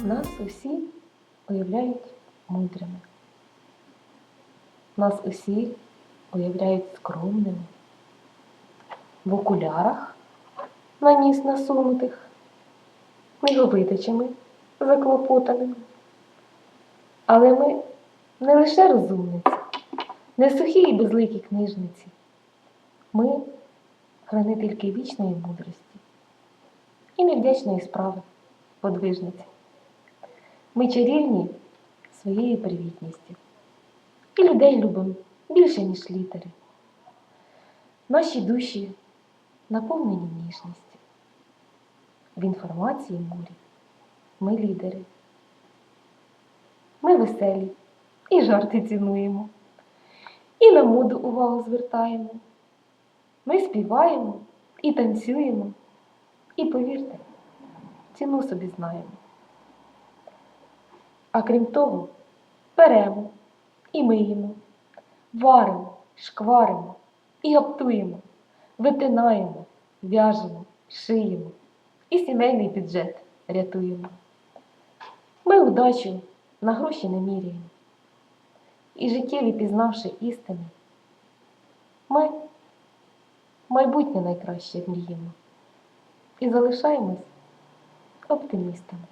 Нас усі уявляють мудрими. Нас усі уявляють скромними. В окулярах на ніс насунутих, книговидачами заклопотаними. Але ми не лише розумниці, не сухі і безликі книжниці. Ми хранительки вічної мудрості і невдячної справи подвижниці. Ми чарівні своєю привітністю. І людей любимо більше, ніж літери. Наші душі наповнені ніжністю. В інформації морі ми лідери. Ми веселі і жарти цінуємо, і на моду увагу звертаємо. Ми співаємо і танцюємо, і повірте, ціну собі знаємо. А крім того, беремо і миємо, варимо, шкваримо і гаптуємо, витинаємо, в'яжемо, шиємо і сімейний бюджет рятуємо. Ми удачу на гроші не міряємо. І життєві пізнавши істини, ми майбутнє найкраще мріємо і залишаємось оптимістами.